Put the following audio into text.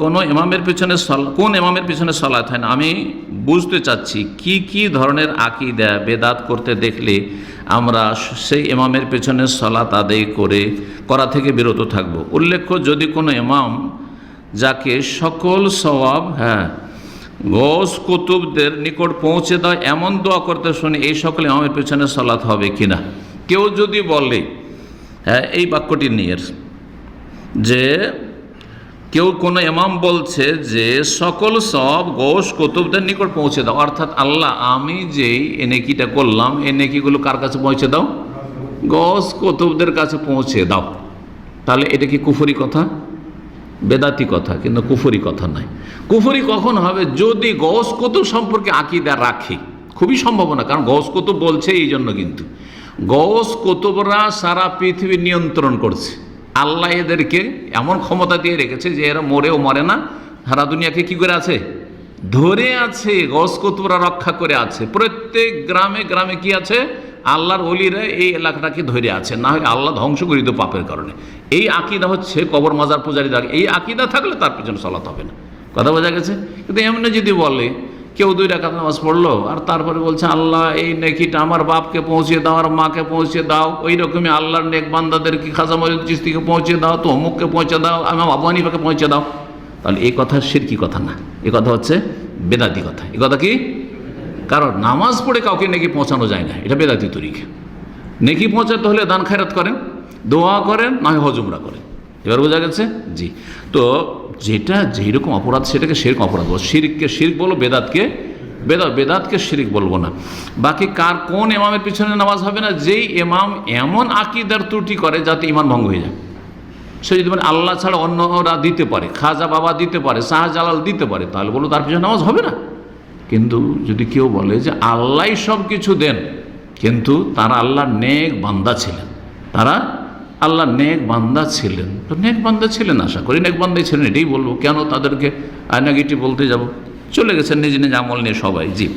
কোনো ইমামের পিছনে কোন ইমামের পিছনে সলাৎ হয় না। আমি বুঝতে চাচ্ছি, কি কি ধরনের আঁকি আকিদা বেদাত করতে দেখলে আমরা সেই ইমামের পেছনে সলাৎ আদায় করে, করা থেকে বিরত থাকব। উল্লেখ্য, যদি কোনো ইমাম যাকে সকল সওয়াব হ্যাঁ গোস কুতুবদের নিকট পৌঁছে দেয়, এমন দোয়া করতে শুনি, এই সকল ইমামের পেছনে সলাৎ হবে কিনা? কেউ যদি বলে হ্যাঁ এই বাক্যটি নিয়ে যে কেউ কোনো এমাম বলছে যে সকল সব গোশ কুতুবদের নিকট পৌঁছে দাও। অর্থাৎ আল্লাহ, আমি যেই এ নেকিটা করলাম, এই নেকিগুলো কার কাছে পৌঁছে দাও? গোশ কুতুবদের কাছে পৌঁছে দাও। তাহলে এটা কি কুফরি কথা? বেদাতি কথা, কিন্তু কুফরি কথা নয়। কুফুরি কখন হবে? যদি গৌস কুতুব সম্পর্কে আকিদা রাখে, খুবই সম্ভাবনা, কারণ গৌস কুতুব বলছে এই জন্য কিন্তু। গৌস কুতুবরা সারা পৃথিবী নিয়ন্ত্রণ করছে। আল্লাহ এদেরকে এমন ক্ষমতা দিয়ে রেখেছে যে এরা মরেও মরে না। সারা দুনিয়াকে কি করে আছে? ধরে আছে গস কুতুবরা রক্ষা করে আছে। প্রত্যেক গ্রামে গ্রামে কি আছে? আল্লাহর অলিরা এই এলাকাটাকে ধরে আছে। না হয় আল্লাহ ধ্বংস করে দিত পাপের কারণে। এই আকিদা হচ্ছে কবর মাজার পূজারি এই আকিদা থাকলে তার পিছনে চলাতে হবে না। কথা বোঝা গেছে? কিন্তু এমনি যদি বলে কেউ দুই রাকাত নামাজ পড়ল, আর তারপরে বলছে, আল্লাহ, এই নেকিটা আমার বাপকে পৌঁছে দাও, আর মাকে পৌঁছে দাও। ওই রকমই আল্লাহর নেক বান্দাদেরকে খাজা মজিদ চিস্তিকে পৌঁছে দাও তো অমুককে পৌঁছে দাও আমি আবু হানিফাকে পৌঁছে দাও। তাহলে এই কথা সিরকি কথা না। এ কথা হচ্ছে বেদাতি কথা। এ কথা কি? কারণ নামাজ পড়ে কাউকে নেকি পৌঁছানো যায় না। এটা বেদাতি তরিকা। নেকি পৌঁছাতে হলে দান খায়রাত করেন, দোয়া করেন, না হজুমরা করেন। এবার বোঝা গেছে? জি। তো যেটা যেই রকম অপরাধ, সেটাকে সেরকম অপরাধ বলব শিরিককে শিরিক বলো, বেদাতকে বেদাত বেদাতকে শিরিক বলব না। বাকি কার কোন এমামের পিছনে নামাজ হবে না, যেই এমাম এমন আকিদার ত্রুটি করে যাতে ইমান ভঙ্গ হয়ে যায়। সে যদি মানে আল্লাহ ছাড়া অন্যরা দিতে পারে, খাজা বাবা দিতে পারে, শাহজালাল দিতে পারে, তাহলে বলো তার পিছনে নামাজ হবে না। কিন্তু যদি কেউ বলে যে আল্লাহ সব কিছু দেন, কিন্তু তারা আল্লাহর নেক বান্দা ছিলেন। তারা আল্লাহ নেক বান্দা ছিলেন। তো নেক বান্দা ছিলেন, আশা করি নেক বান্দাই ছিলেন, এটাই বলব। কেন তাদেরকে নেগেটিভ বলতে যাব? চলে গেছেন, নিজ নিজ আমল নিয়ে সবাই, জি।